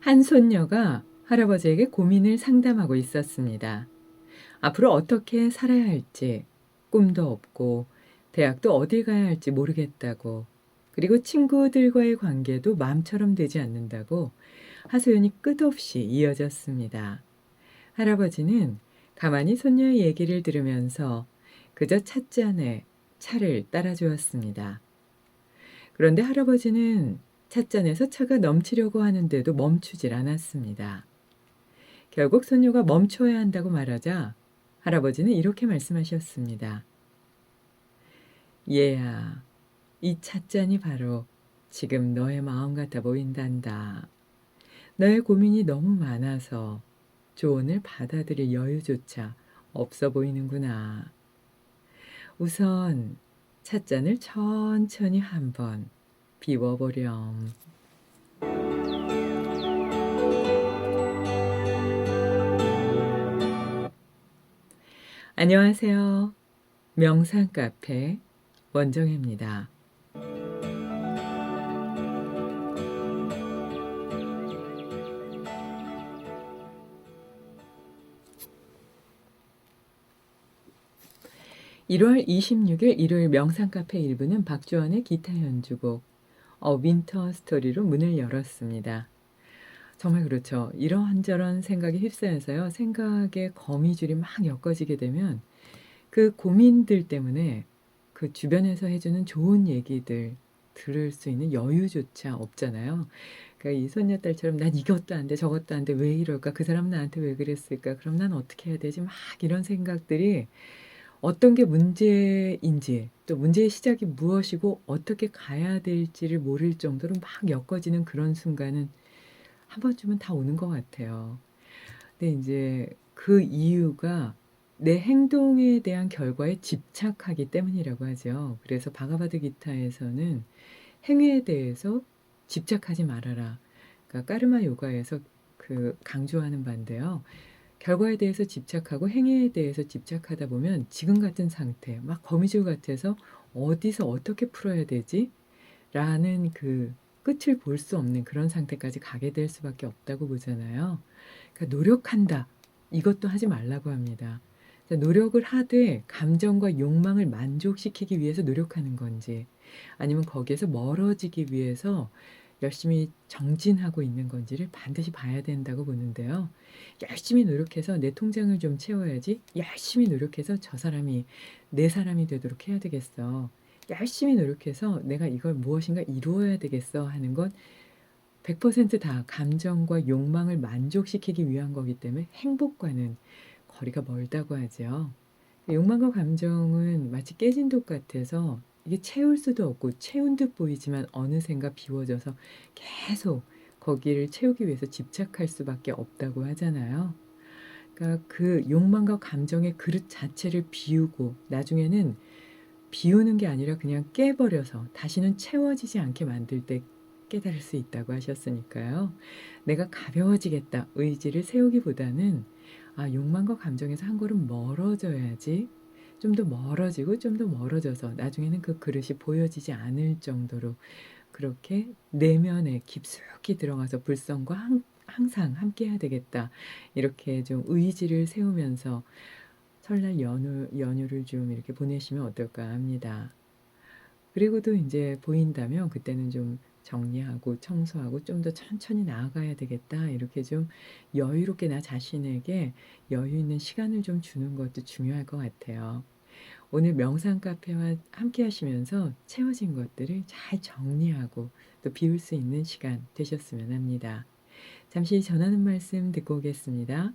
한 손녀가 할아버지에게 고민을 상담하고 있었습니다. 앞으로 어떻게 살아야 할지 꿈도 없고 대학도 어디 가야 할지 모르겠다고 그리고 친구들과의 관계도 마음처럼 되지 않는다고 하소연이 끝없이 이어졌습니다. 할아버지는 가만히 손녀의 얘기를 들으면서 그저 찻잔에 차를 따라주었습니다. 그런데 할아버지는 찻잔에서 차가 넘치려고 하는데도 멈추질 않았습니다. 결국 손녀가 멈춰야 한다고 말하자 할아버지는 이렇게 말씀하셨습니다. 얘야, 이 찻잔이 바로 지금 너의 마음 같아 보인단다. 너의 고민이 너무 많아서 조언을 받아들일 여유조차 없어 보이는구나. 우선 찻잔을 천천히 한번 비워보렴. 안녕하세요. 명상 카페 원정혜입니다. (1월 26일) 일요일 명상 카페 1부는 박주원의 기타 연주곡 어 윈터 스토리로 문을 열었습니다. 정말 그렇죠. 이런저런 생각에 휩싸여서요. 생각의 거미줄이 막 엮어지게 되면 그 고민들 때문에 그 주변에서 해주는 좋은 얘기들 들을 수 있는 여유조차 없잖아요. 그러니까 이 손녀딸처럼 난 이것도 안 돼, 저것도 안 돼, 왜 이럴까? 그 사람 나한테 왜 그랬을까? 그럼 난 어떻게 해야 되지? 막 이런 생각들이 어떤 게 문제인지 또 문제의 시작이 무엇이고 어떻게 가야 될지를 모를 정도로 막 엮어지는 그런 순간은 한 번쯤은 다 오는 것 같아요. 근데 이제 그 이유가 내 행동에 대한 결과에 집착하기 때문이라고 하죠. 그래서 바가바드 기타에서는 행위에 대해서 집착하지 말아라. 그러니까 까르마 요가에서 그 강조하는 바인데요. 결과에 대해서 집착하고 행위에 대해서 집착하다 보면 지금 같은 상태, 막 거미줄 같아서 어디서 어떻게 풀어야 되지? 라는 그 끝을 볼 수 없는 그런 상태까지 가게 될 수밖에 없다고 보잖아요. 그러니까 노력한다. 이것도 하지 말라고 합니다. 노력을 하되 감정과 욕망을 만족시키기 위해서 노력하는 건지 아니면 거기에서 멀어지기 위해서 열심히 정진하고 있는 건지를 반드시 봐야 된다고 보는데요. 열심히 노력해서 내 통장을 좀 채워야지. 열심히 노력해서 저 사람이 내 사람이 되도록 해야 되겠어. 열심히 노력해서 내가 이걸 무엇인가 이루어야 되겠어 하는 건 100%다 감정과 욕망을 만족시키기 위한 거기 때문에 행복과는 거리가 멀다고 하죠. 욕망과 감정은 마치 깨진 독 같아서 이게 채울 수도 없고 채운 듯 보이지만 어느샌가 비워져서 계속 거기를 채우기 위해서 집착할 수밖에 없다고 하잖아요. 그러니까 그 욕망과 감정의 그릇 자체를 비우고 나중에는 비우는 게 아니라 그냥 깨버려서 다시는 채워지지 않게 만들 때 깨달을 수 있다고 하셨으니까요. 내가 가벼워지겠다 의지를 세우기보다는 아, 욕망과 감정에서 한 걸음 멀어져야지 좀 더 멀어지고 좀 더 멀어져서 나중에는 그 그릇이 보여지지 않을 정도로 그렇게 내면에 깊숙이 들어가서 불성과 항, 항상 함께 해야 되겠다. 이렇게 좀 의지를 세우면서 설날 연휴, 연휴를 좀 이렇게 보내시면 어떨까 합니다. 그리고도 이제 보인다면 그때는 좀 정리하고 청소하고 좀 더 천천히 나아가야 되겠다. 이렇게 좀 여유롭게 나 자신에게 여유 있는 시간을 좀 주는 것도 중요할 것 같아요. 오늘 명상 카페와 함께 하시면서 채워진 것들을 잘 정리하고 또 비울 수 있는 시간 되셨으면 합니다. 잠시 전하는 말씀 듣고 오겠습니다.